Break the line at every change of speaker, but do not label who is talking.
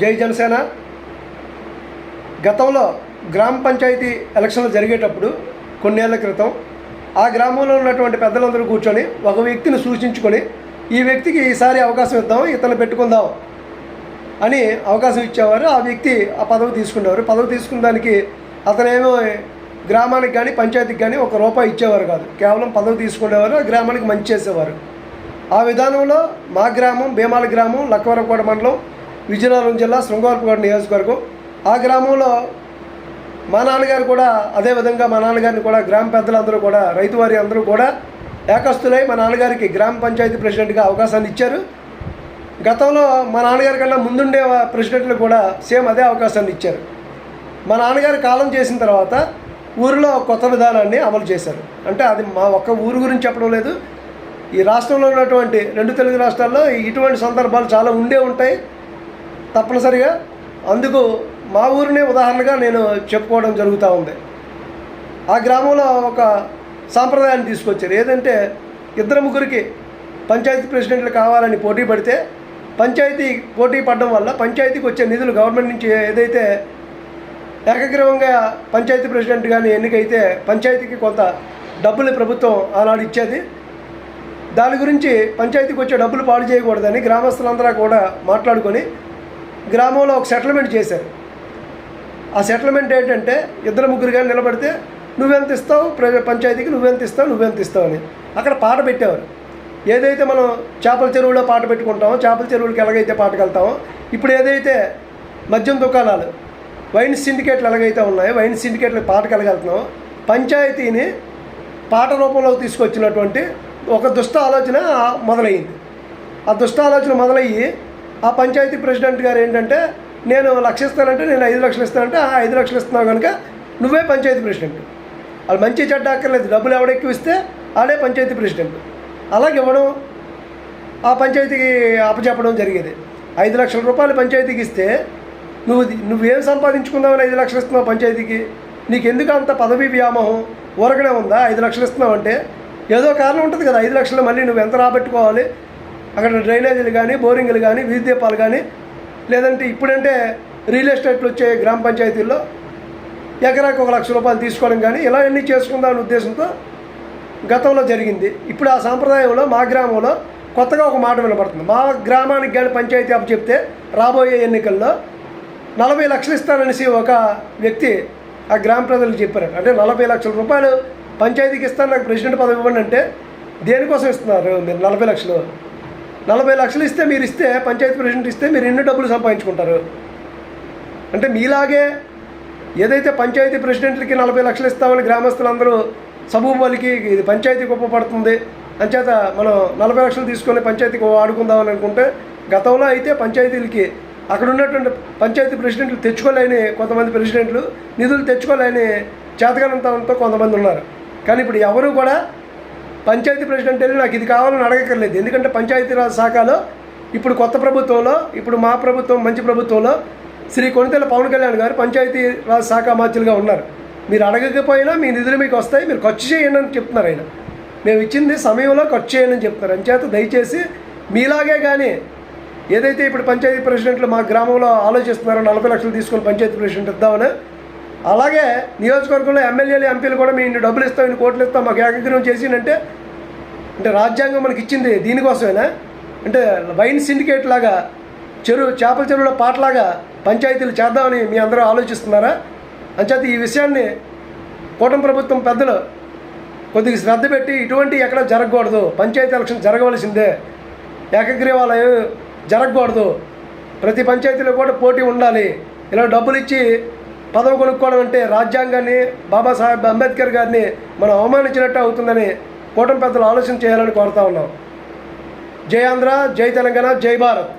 జై జనసేన. గతంలో గ్రామ పంచాయతీ ఎలక్షన్లు జరిగేటప్పుడు కొన్నేళ్ళ క్రితం ఆ గ్రామంలో ఉన్నటువంటి పెద్దలందరూ కూర్చొని ఒక వ్యక్తిని సూచించుకొని ఈ వ్యక్తికి ఈసారి అవకాశం ఇద్దాం ఇతను పెట్టుకుందాం అని అవకాశం ఇచ్చేవారు. ఆ వ్యక్తి ఆ పదవి తీసుకునేవారు పదవి తీసుకున్న దానికి అతనేమో గ్రామానికి కానీ పంచాయతీకి కానీ ఒక రూపాయి ఇచ్చేవారు కాదు. కేవలం పదవి తీసుకునేవారు ఆ గ్రామానికి మంచి చేసేవారు. ఆ విధానంలో మా గ్రామం భీమాల గ్రామం లక్కవరకోట మండలం విజయనగరం జిల్లా శృంగారపుకోట నియోజకవర్గం. ఆ గ్రామంలో మా నాన్నగారు కూడా అదే విధంగా మా నాన్నగారిని కూడా గ్రామ పెద్దలందరూ కూడా రైతు వారి అందరూ కూడా ఏకస్తులై మా నాన్నగారికి గ్రామ పంచాయతీ ప్రెసిడెంట్గా అవకాశాన్ని ఇచ్చారు. గతంలో మా నాన్నగారి కన్నా ముందుండే ప్రెసిడెంట్లు కూడా సేమ్ అదే అవకాశాన్ని ఇచ్చారు. మా నాన్నగారు కాలం చేసిన తర్వాత ఊరిలో కొత్త విధానాన్ని అమలు చేశారు. అంటే అది మా ఒక్క ఊరు గురించి చెప్పడం లేదు. ఈ రాష్ట్రంలో ఉన్నటువంటి రెండు తెలుగు రాష్ట్రాల్లో ఇటువంటి సందర్భాలు చాలా ఉండే ఉంటాయి. తప్పనిసరిగా అందుకు మా ఊరినే ఉదాహరణగా నేను చెప్పుకోవడం జరుగుతూ ఉంది. ఆ గ్రామంలో ఒక సాంప్రదాయాన్ని తీసుకొచ్చారు. ఏదంటే ఇద్దరు ముగ్గురికి పంచాయతీ ప్రెసిడెంట్లు కావాలని పోటీ పడితే పంచాయతీ పోటీ పడడం వల్ల పంచాయతీకి వచ్చే నిధులు గవర్నమెంట్ నుంచి ఏదైతే ఏకగ్రీవంగా పంచాయతీ ప్రెసిడెంట్ కానీ ఎన్నికైతే పంచాయతీకి కొంత డబ్బులు ప్రభుత్వం ఆనాడు ఇచ్చేది దాని గురించి పంచాయతీకి వచ్చే డబ్బులు పాడు చేయకూడదని గ్రామస్తులందరూ కూడా మాట్లాడుకొని గ్రామంలో ఒక సెటిల్మెంట్ చేశారు. ఆ సెటిల్మెంట్ ఏంటంటే ఇద్దరు ముగ్గురుగా నిలబడితే నువ్వెంత ఇస్తావు? ప్ర పంచాయతీకి నువ్వెంత ఇస్తావు? నువ్వెంత ఇస్తావు? అని. అక్కడ పాట పెట్టేవారు. ఏదైతే మనం చేపల చెరువులో పాట పెట్టుకుంటామో చేపల చెరువులకి ఎలాగైతే పాటకెళ్తామో ఇప్పుడు ఏదైతే మద్యం దుకాణాలు వైన్ సిండికేట్లు ఎలాగైతే ఉన్నాయో వైన్ సిండికేట్లు పాటకు వెళ్ళగలుగుతున్నామో పంచాయతీని పాట రూపంలోకి తీసుకొచ్చినటువంటి ఒక దుష్ట ఆలోచన మొదలైంది. ఆ దుష్ట ఆలోచన మొదలయ్యి ఆ పంచాయతీ ప్రెసిడెంట్ గారు ఏంటంటే నేను లక్ష ఇస్తానంటే నేను ఐదు లక్షలు ఇస్తానంటే ఆ ఐదు లక్షలు ఇస్తున్నావు కనుక నువ్వే పంచాయతీ ప్రెసిడెంట్. వాళ్ళు మంచి చెడ్డ అక్కర్లేదు. డబ్బులు ఎవడెక్కువ ఇస్తే ఆడే పంచాయతీ ప్రెసిడెంట్. అలాగే ఇవ్వడం ఆ పంచాయతీకి అప్పచెప్పడం జరిగేది. ఐదు లక్షల రూపాయలు పంచాయతీకి ఇస్తే నువ్వు నువ్వేం సంపాదించుకున్నావని ఐదు లక్షలు ఇస్తున్నావు పంచాయతీకి? నీకు ఎందుకు అంత పదవి వ్యామోహం? ఊరకనే ఉందా? ఐదు లక్షలు ఇస్తున్నావు అంటే ఏదో కారణం ఉంటుంది కదా. ఐదు లక్షలు మళ్ళీ నువ్వు ఎంత రాబెట్టుకోవాలి? అక్కడ డ్రైనేజీలు కానీ బోరింగ్లు కానీ వీధి దీపాలు కానీ లేదంటే ఇప్పుడంటే రియల్ ఎస్టేట్లు వచ్చే గ్రామ పంచాయతీల్లో ఎకరాకు ఒక లక్ష రూపాయలు తీసుకోవడం కానీ ఇలా అన్నీ చేసుకుందామనే ఉద్దేశంతో గతంలో జరిగింది. ఇప్పుడు ఆ సాంప్రదాయంలో మా గ్రామంలో కొత్తగా ఒక మాట వినపడుతుంది మా గ్రామానికి కానీ పంచాయతీ అప్పు చెప్తే రాబోయే ఎన్నికల్లో నలభై లక్షలు ఇస్తాననేసి ఒక వ్యక్తి ఆ గ్రామ ప్రజలకు చెప్పారు అంటే నలభై లక్షల రూపాయలు పంచాయతీకి ఇస్తాను నాకు ప్రెసిడెంట్ పదవి ఇవ్వండి అంటే దేనికోసం ఇస్తున్నారు మీరు నలభై లక్షలు? నలభై లక్షలు ఇస్తే మీరు ఇస్తే పంచాయతీ ప్రెసిడెంట్ ఇస్తే మీరు ఎన్ని డబ్బులు సంపాదించుకుంటారు? అంటే మీలాగే ఏదైతే పంచాయతీ ప్రెసిడెంట్లకి నలభై లక్షలు ఇస్తామని గ్రామస్తులందరూ సమూహాలకి ఇది పంచాయతీకి ఉపపడుతుంది అంచేత మనం నలభై లక్షలు తీసుకొని పంచాయతీకి వాడుకుందామని అనుకుంటే గతంలో అయితే పంచాయతీలకి అక్కడ ఉన్నటువంటి పంచాయతీ ప్రెసిడెంట్లు తెచ్చుకోలేని కొంతమంది ప్రెసిడెంట్లు నిధులు తెచ్చుకోలేని చేతగలంతో కొంతమంది ఉన్నారు. కానీ ఇప్పుడు ఎవరు కూడా పంచాయతీ ప్రెసిడెంట్ వెళ్ళి నాకు ఇది కావాలని అడగక్కర్లేదు. ఎందుకంటే పంచాయతీరాజ్ శాఖలో ఇప్పుడు కొత్త ప్రభుత్వంలో ఇప్పుడు మా ప్రభుత్వం మంచి ప్రభుత్వంలో శ్రీ కొనితెల పవన్ కళ్యాణ్ గారు పంచాయతీరాజ్ శాఖ మాధ్యులుగా ఉన్నారు. మీరు అడగకపోయినా మీ నిధులు మీకు వస్తాయి. మీరు ఖర్చు చేయండి అని చెప్తున్నారు ఆయన. మేము ఇచ్చింది సమయంలో ఖర్చు చేయండి అని చెప్తున్నారు. అంచేత దయచేసి మీలాగే కానీ ఏదైతే ఇప్పుడు పంచాయతీ ప్రెసిడెంట్లు మా గ్రామంలో ఆలోచిస్తున్నారో నలభై లక్షలు తీసుకొని పంచాయతీ ప్రెసిడెంట్ ఇద్దామని అలాగే నియోజకవర్గంలో ఎమ్మెల్యేలు ఎంపీలు కూడా మీ ఇన్ని డబ్బులు ఇస్తాం ఇన్ని కోట్లు ఇస్తాం మాకు ఏకగ్రహం చేసిందంటే అంటే రాజ్యాంగం మనకి ఇచ్చింది దీనికోసమేనా? అంటే వైన్ సిండికేట్ లాగా చెరువు చేపల చెరువుల పాటలాగా పంచాయతీలు చేద్దామని మీ అందరూ ఆలోచిస్తున్నారా? అంచేత ఈ విషయాన్ని కూటమి ప్రభుత్వం పెద్దలు కొద్దిగా శ్రద్ధ పెట్టి ఇటువంటి ఎక్కడ జరగకూడదు పంచాయతీ ఎలక్షన్ జరగవలసిందే ఏకగ్రీవాలయం జరగకూడదు ప్రతి పంచాయతీలో కూడా పోటీ ఉండాలి ఇలా డబ్బులు ఇచ్చి పదవి కొనుక్కోవడం అంటే రాజ్యాంగాన్ని బాబాసాహెబ్ అంబేద్కర్ గారిని మనం అవమానించినట్టు అవుతుందని కూటమి పెద్దలు ఆలోచన చేయాలని కోరుతా ఉన్నాం. జై ఆంధ్ర జై తెలంగాణ జై భారత్.